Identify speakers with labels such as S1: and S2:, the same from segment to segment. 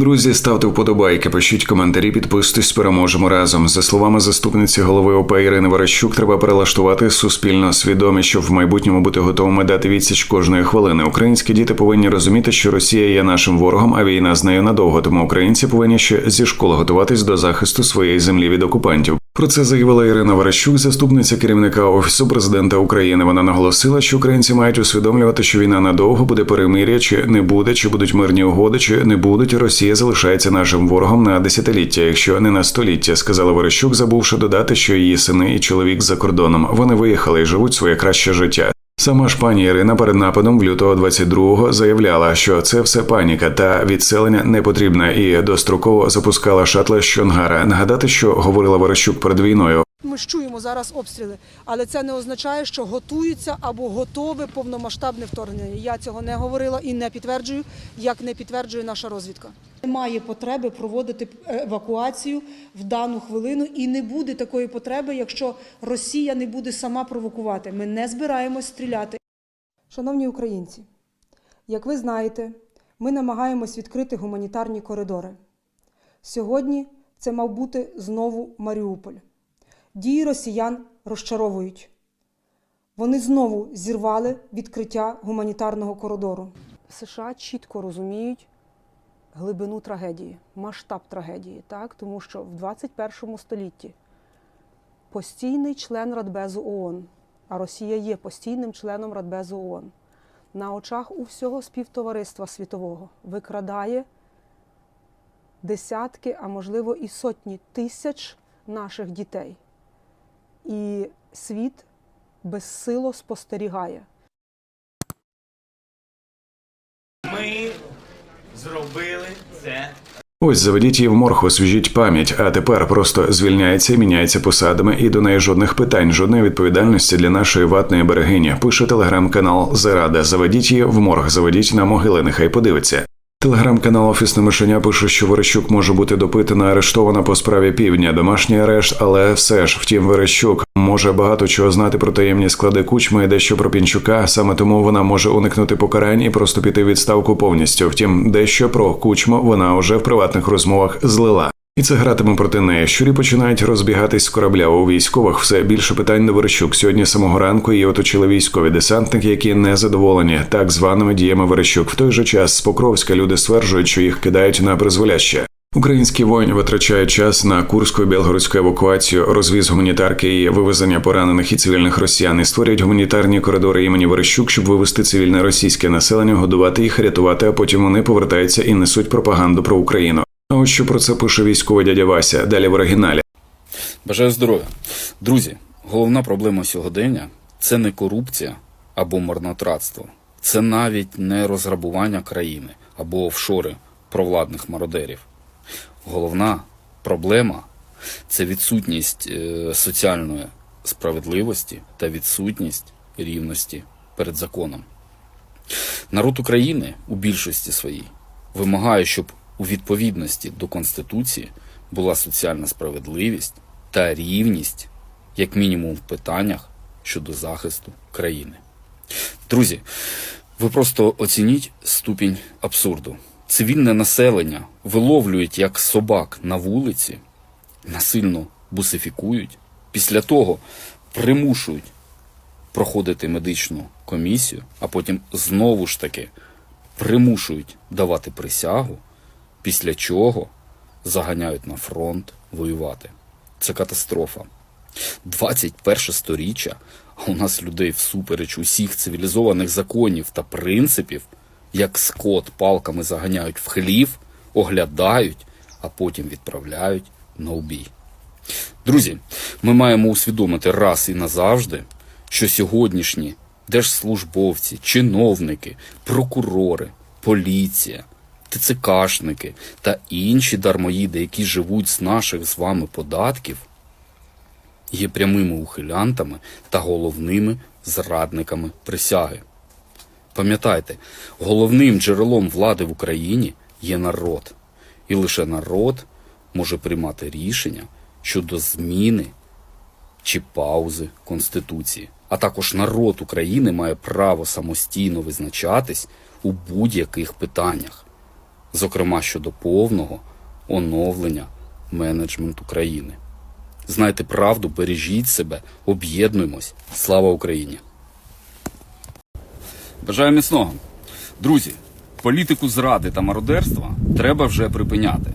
S1: Друзі, ставте вподобайки, пишіть коментарі, підписуйтесь, переможемо разом. За словами заступниці голови ОП Ірини Верещук, треба перелаштувати суспільно свідомість, щоб в майбутньому бути готовими дати відсіч кожної хвилини. Українські діти повинні розуміти, що Росія є нашим ворогом, а війна з нею надовго. Тому українці повинні ще зі школи готуватись до захисту своєї землі від окупантів. Про це заявила Ірина Верещук, заступниця керівника офісу президента України. Вона наголосила, що українці мають усвідомлювати, що війна надовго буде перемир'я, чи не буде, чи будуть мирні угоди, чи не будуть. Росія залишається нашим ворогом на десятиліття, якщо не на століття, сказала Верещук, забувши додати, що її сини і чоловік за кордоном. Вони виїхали і живуть своє краще життя. Сама ж пані Ірина перед нападом в лютого 22-го заявляла, що це все паніка та відселення не потрібне, і достроково запускала шатла з Чонгара. Нагадати, що говорила Ворощук перед війною.
S2: Ми ж чуємо зараз обстріли, але це не означає, що готується або готове повномасштабне вторгнення. Я цього не говорила і не підтверджую, як не підтверджує наша розвідка. Немає потреби проводити евакуацію в дану хвилину, і не буде такої потреби, якщо Росія не буде сама провокувати. Ми не збираємось стріляти. Шановні українці, як ви знаєте, ми намагаємось відкрити гуманітарні коридори. Сьогодні це мав бути знову Маріуполь. Дії росіян розчаровують. Вони знову зірвали відкриття гуманітарного коридору. США чітко розуміють глибину трагедії, масштаб трагедії, так? тому що в 21 столітті постійний член Радбезу ООН, а Росія є постійним членом Радбезу ООН, на очах у всього співтовариства світового викрадає десятки, а можливо і сотні тисяч наших дітей. І світ безсило спостерігає.
S3: Ми зробили це
S1: Ось заведіть її в морг, освіжіть пам'ять, а тепер просто звільняється і міняється посадами, і до неї жодних питань, жодної відповідальності для нашої ватної берегині. Пише телеграм-канал Зарада. Заведіть її в морг, заведіть на могили, нехай подивиться. Телеграм-канал Офісне мишеня пише, що Верещук може бути допитана, арештована по справі півдня, домашній арешт, але все ж, втім, Верещук може багато чого знати про таємні склади кучми і дещо про Пінчука. Саме тому вона може уникнути покарань і просто піти відставку повністю. Втім, дещо про кучму вона уже в приватних розмовах злила. І це гратиме проти неї. Щурі починають розбігатись з корабля у військових. Все більше питань до Верещук. Сьогодні самого ранку її оточили військові десантники, які не задоволені так званими діями Верещук. В той же час з Покровська люди стверджують, що їх кидають на призволяще. Українські воїни витрачають час на курську і евакуацію, розвіз гуманітарки і вивезення поранених і цивільних росіян і створюють гуманітарні коридори імені Верещук, щоб вивести цивільне російське населення, годувати їх, рятувати, а потім вони повертаються і несуть пропаганду про Україну. А ось що про це пише військовий дядя Вася. Далі в оригіналі.
S4: Бажаю здоров'я. Друзі, головна проблема сьогодення це не корупція або марнотратство. Це навіть не розграбування країни або офшори провладних мародерів. Головна проблема це відсутність е, соціальної справедливості та відсутність рівності перед законом. Народ України у більшості своїй вимагає, щоб у відповідності до Конституції була соціальна справедливість та рівність, як мінімум, в питаннях щодо захисту країни. Друзі, ви просто оцініть ступінь абсурду. Цивільне населення виловлюють як собак на вулиці, насильно бусифікують, після того примушують проходити медичну комісію, а потім знову ж таки примушують давати присягу, після чого заганяють на фронт воювати. Це катастрофа. 21 сторіччя, а у нас людей всупереч усіх цивілізованих законів та принципів, як скот палками заганяють в хлів, оглядають, а потім відправляють на убій. Друзі, ми маємо усвідомити раз і назавжди, що сьогоднішні держслужбовці, чиновники, прокурори, поліція, ТЦКшники та інші дармоїди, які живуть з наших з вами податків, є прямими ухилянтами та головними зрадниками присяги. Пам'ятайте, головним джерелом влади в Україні є народ, і лише народ може приймати рішення щодо зміни чи паузи Конституції. А також народ України має право самостійно визначатись у будь-яких питаннях. Зокрема щодо повного оновлення менеджменту країни. Знайте правду, бережіть себе, об'єднуємось. Слава Україні! Бажаю міцного. Друзі, політику зради та мародерства треба вже припиняти.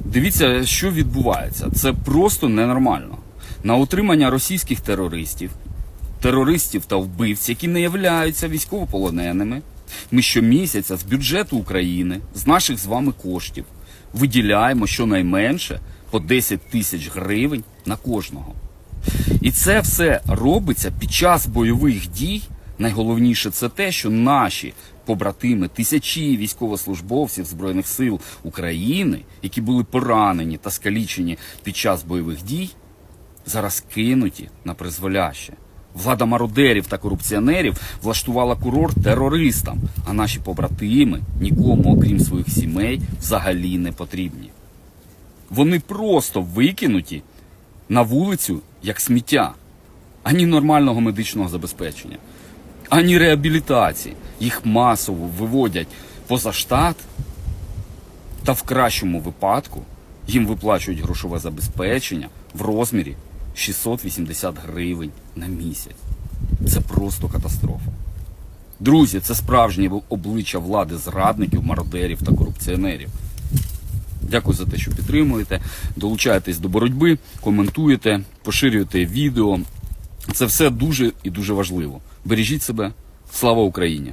S4: Дивіться, що відбувається. Це просто ненормально. На утримання російських терористів, терористів та вбивць, які не являються військовополоненими, ми щомісяця з бюджету України, з наших з вами коштів, виділяємо щонайменше по 10 тисяч гривень на кожного. І це все робиться під час бойових дій. Найголовніше це те, що наші побратими, тисячі військовослужбовців Збройних сил України, які були поранені та скалічені під час бойових дій, зараз кинуті на призволяще. Влада мародерів та корупціонерів влаштувала курорт терористам, а наші побратими нікому, окрім своїх сімей, взагалі не потрібні. Вони просто викинуті на вулицю як сміття, ані нормального медичного забезпечення, ані реабілітації. Їх масово виводять поза штат, та в кращому випадку їм виплачують грошове забезпечення в розмірі 680 гривень на місяць. Це просто катастрофа. Друзі, це справжнє обличчя влади зрадників, мародерів та корупціонерів. Дякую за те, що підтримуєте. Долучаєтесь до боротьби, коментуєте, поширюєте відео. Це все дуже і дуже важливо. Бережіть себе. Слава Україні!